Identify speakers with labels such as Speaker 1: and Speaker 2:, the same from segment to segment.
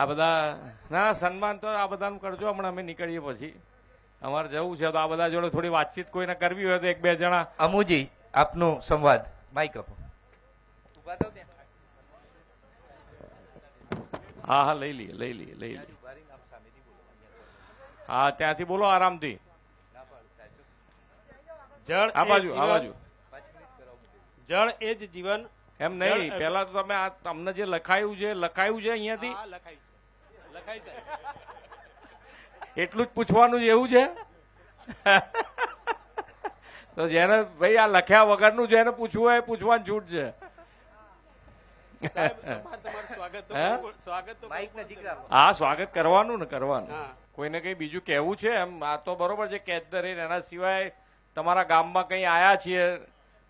Speaker 1: આ બધા ના સન્માન તો આ બધાનું કરજો હમણાં અમે નીકળીએ પછી. અમારે જવું છે તો આ બધા જોડે થોડી વાતચીત કોઈને કરવી હોય તો એક બે જણા.
Speaker 2: અમુજી આપનો સંવાદ. માઇક આપો.
Speaker 1: હા હા લઈ લઈએ લઈ લઈએ લઈ લઈએ. હા ત્યાંથી બોલો આરામથી.
Speaker 3: જળ
Speaker 1: આ બાજુ આ બાજુ.
Speaker 3: જળ એ જ જીવન
Speaker 1: એમ નહીં પેલા તો તમે આ તમને જે લખાયું છે લખાયું છે અહીંયાથી?
Speaker 3: લખાયું લખાય છે
Speaker 1: એટલું જ પૂછવાનું એવું છે? તો જેને ભાઈ આ લખ્યા વગરનું જેને પૂછવું હોય એ પૂછવાની છૂટ છે.
Speaker 3: સાહેબ, તમારું સ્વાગત તો
Speaker 1: હે?
Speaker 3: સ્વાગત
Speaker 1: હા કરવાનું ને કરવાનું. કોઈને કઈ બીજું કહેવું છે? એમ આ તો બરોબર છે કેચ ધ રેન એના સિવાય તમારા ગામમાં કંઈ આયા છીએ?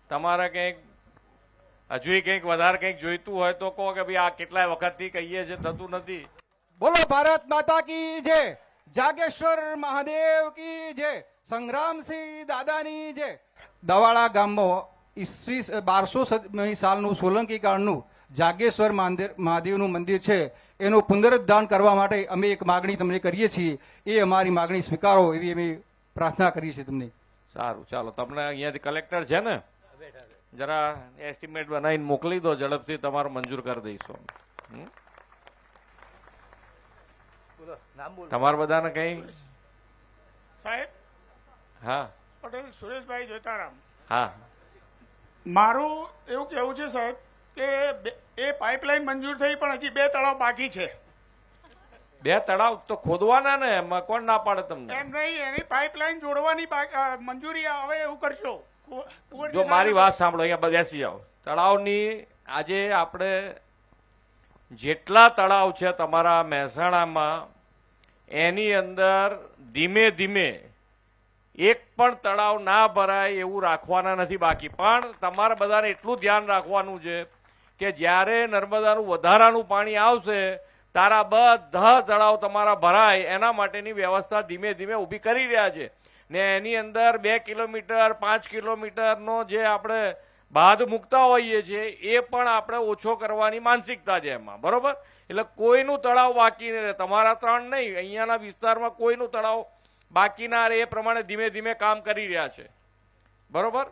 Speaker 1: તમારે કંઈક હજુ કંઈક વધારે કંઈક જોઈતું હોય તો કહો કે ભાઈ આ કેટલાય વખતથી કહીએ છે થતું નથી.
Speaker 4: બોલો ભારત માતા કી જય, જાગેશ્વર મહાદેવ કી જય, સંગ્રામસિંહ દાદાની જય. દવાડા ગામમાં ઈસવી બારસો સાલનું સોલંકી કાળનું જાગેશ્વર મંદિર, મહાદેવનું મંદિર છે. એનું પુનરુદ્ધાન કરવા માટે અમે એક માગણી તમને કરીએ છીએ. એ અમારી માગણી સ્વીકારો એવી અમે પ્રાર્થના કરીએ છીએ તમને.
Speaker 1: સારું, ચાલો. તમને અહીંયાથી કલેક્ટર છે ને? જરા એસ્ટિમેટ બનાવીને મોકલી દો, ઝડપથી તમારો મંજૂર કરી દઈશું. તમારે બધાને કઈ?
Speaker 5: સાહેબ?
Speaker 1: હા.
Speaker 5: પટેલ સુરેશભાઈ જોતારામ.
Speaker 1: હા.
Speaker 5: મારું એવું કહેવું છે સાહેબ કે બે- એ પાઇપલાઇન મંજૂર થઈ પણ હજી બે તળાવ બાકી છે.
Speaker 1: બે તળાવ તો ખોદવાના ને એમાં કોણ ના પાડે તમને?
Speaker 5: એમ નહીં એની પાઇપલાઇન જોડવાની મંજૂરી આવે એવું કરશો.
Speaker 1: જો મારી વાત સાંભળો અહીંયા બેસી જાઓ. તળાવની આજે આપણે જેટલા તળાવ છે તમારા મહેસાણામાં, એની અંદર ધીમે ધીમે એક પણ તળાવ ના ભરાય એવું રાખવાના નથી બાકી. પણ તમારે બધાને એટલું ધ્યાન રાખવાનું છે કે જ્યારે નર્મદાનું વધારાનું પાણી આવશે, તારા બધા તળાવ તમારા ભરાય. એના માટેની વ્યવસ્થા ધીમે ધીમે ઊભી કરી રહ્યા છે. ને એની અંદર બે કિલોમીટર, પાંચ કિલોમીટરનો જે આપણે બાદ મૂકતા હોઈએ છીએ એ પણ આપણે ઓછો કરવાની માનસિકતા છે એમાં. બરોબર? એટલે કોઈનું તળાવ બાકી નહીં રહે. તમારા ત્રણ નહીં અહીંયાના વિસ્તારમાં કોઈનું તળાવ બાકી ના રહે એ પ્રમાણે ધીમે ધીમે કામ કરી રહ્યા છે. બરોબર?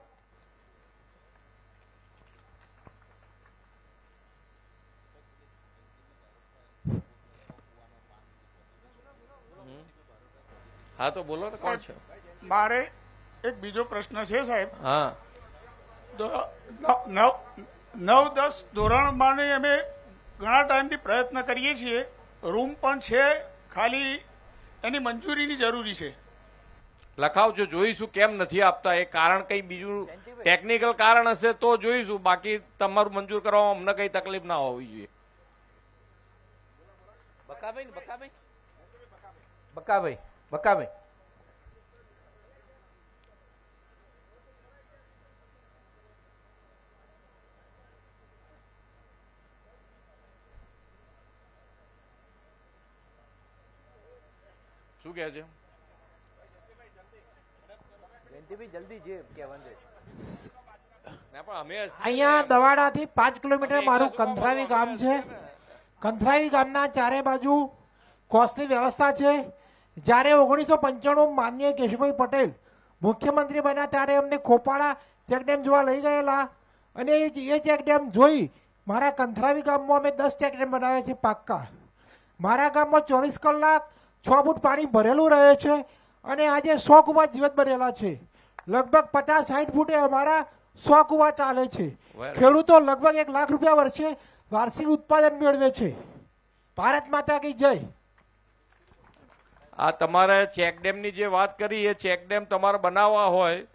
Speaker 1: હા તો બોલો ને કોણ છે?
Speaker 5: મારે એક બીજો પ્રશ્ન છે સાહેબ.
Speaker 1: હા.
Speaker 5: નવ દસ ધોરણમાં અમે ઘણા ટાઈમથી પ્રયત્ન કરીએ છીએ. રૂમ પણ છે ખાલી. એની મંજૂરીની જરૂરી છે.
Speaker 1: લખાવજો જોઈશું કેમ નથી આપતા એ કારણ કંઈ બીજું ટેકનિકલ કારણ હશે તો જોઈશું. બાકી તમારું મંજૂર કરવામાં અમને કંઈ તકલીફ ના હોવી જોઈએ.
Speaker 2: બકાભાઈ ને બકાભાઈ? બકાભાઈ બકાભાઈ.
Speaker 1: શું કહે છે?
Speaker 2: જયંતિભાઈ જલ્દી જે કહેવાનું છે.
Speaker 1: ના, પણ અમે
Speaker 6: અહીંયા દવાડાથી પાંચ કિલોમીટર મારું કંથરાવી ગામ છે. કંથરાવી ગામના ચારે બાજુ કોસની વ્યવસ્થા છે. જ્યારે ઓગણીસો પંચાણું માનનીય કેશુભાઈ પટેલ મુખ્યમંત્રી બન્યા ત્યારે અમને ખોપાળા ચેકડેમ જોવા લઈ ગયેલા. અને એ એ ચેકડેમ જોઈ મારા કંથરાવી ગામમાં અમે દસ ચેકડેમ બનાવ્યા છે પાક્કા. મારા ગામમાં ચોવીસ કલાક છ ફૂટ પાણી ભરેલું રહે છે અને આજે સો કુવા જીવત ભરેલા છે. લગભગ પચાસ સાઠ ફૂટે અમારા સો કુવા ચાલે છે. ખેડૂતો લગભગ એક લાખ રૂપિયા વર્ષે વાર્ષિક ઉત્પાદન મેળવે છે. ભારત માતા કી જય.
Speaker 1: આ તમારે ચેકડેમની જે વાત કરી એ ચેકડેમ તમારે બનાવવા હોય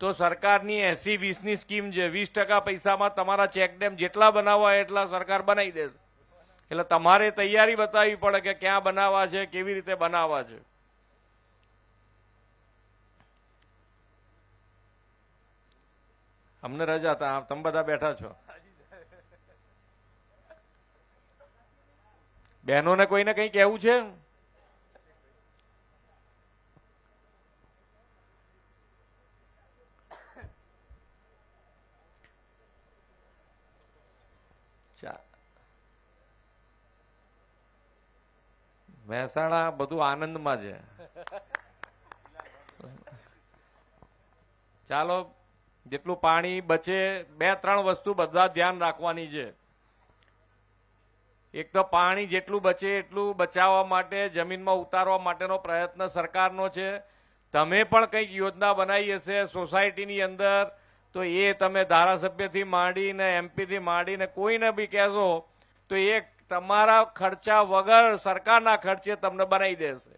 Speaker 1: તો સરકારની એસી વીસની સ્કીમ છે. વીસ ટકા પૈસામાં તમારા ચેકડેમ જેટલા બનાવવા એટલા સરકાર બનાવી દેશે. એટલે તમારે તૈયારી બતાવવી પડે કે ક્યાં બનાવવા છે, કેવી રીતે બનાવવા છે. અમને રજા હતા તમે બધા બેઠા છો. બહેનોને કોઈને કંઈ કહેવું છે? મહેસાણા બધું આનંદમાં છે. ચાલો, જેટલું પાણી બચે, બે ત્રણ વસ્તુ બધા ધ્યાન રાખવાની છે. એક તો પાણી જેટલું બચે એટલું બચાવવા માટે, જમીનમાં ઉતારવા માટેનો પ્રયત્ન સરકારનો છે. તમે પણ કંઈક યોજના બનાવી હશે સોસાયટીની અંદર, તો એ તમે ધારાસભ્યથી માંડીને, એમપીથી માંડીને કોઈને બી કહેશો, તો એ તમારા ખર્ચા વગર સરકારના ખર્ચે તમને બનાવી દેશે.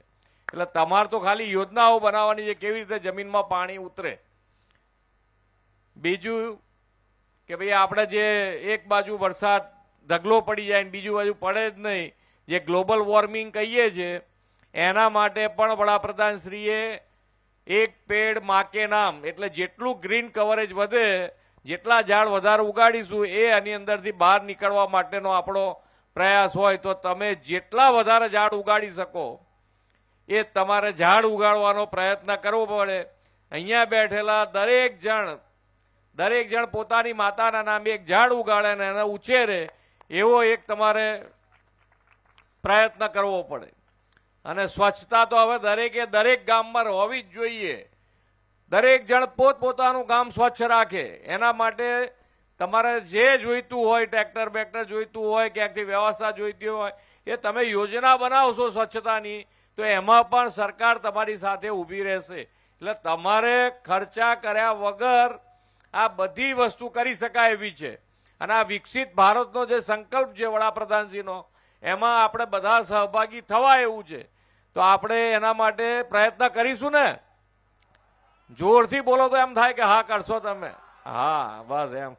Speaker 1: એટલે તમારે તો ખાલી યોજનાઓ બનાવવાની છે, કેવી રીતે જમીનમાં પાણી ઉતરે. બીજું કે ભાઈ આપણે જે એક બાજુ વરસાદ ઢગલો પડી જાય ને બીજું બાજુ પડે જ નહીં, જે ગ્લોબલ વોર્મિંગ કહીએ છીએ, એના માટે પણ વડાપ્રધાનશ્રીએ એક પેડ માકે નામ, એટલે જેટલું ગ્રીન કવરેજ વધે, જેટલા ઝાડ વધારે ઉગાડીશું, એ આની અંદરથી બહાર નીકળવા માટેનો આપણો પ્રયાસ હોય તો તમે જેટલા વધારે ઝાડ ઉગાડી શકો, એ તમારે ઝાડ ઉગાડવાનો પ્રયત્ન કરવો પડે. અહીંયા બેઠેલા દરેક જણ દરેક જણ પોતાની માતાના નામે એક ઝાડ ઉગાડે ને એને ઉછેરે, એવો એક તમારે પ્રયત્ન કરવો પડે. અને સ્વચ્છતા તો હવે દરેકે દરેક ગામમાં હોવી જ જોઈએ. દરેક જણ પોતપોતાનું ગામ સ્વચ્છ રાખે. એના માટે તમારે જે જોઈતું હોય, ટ્રેક્ટર બેક્ટર જોઈતું હોય, ક્યાંકથી વ્યવસ્થા જોઈતી હોય, એ તમે યોજના બનાવશો સ્વચ્છતાની, તો એમાં પણ સરકાર તમારી સાથે ઊભી રહેશે. એટલે તમારે ખર્ચા કર્યા વગર આ બધી વસ્તુ કરી શકાય એવી છે. અને આ વિકસિત ભારતનો જે સંકલ્પ છે વડાપ્રધાનજીનો, એમાં આપણે બધા સહભાગી થવા એવું છે. તો આપણે એના માટે પ્રયત્ન કરીશું ને? જોરથી બોલો તો એમ થાય કે હા, કરશો તમે. હા બસ એમ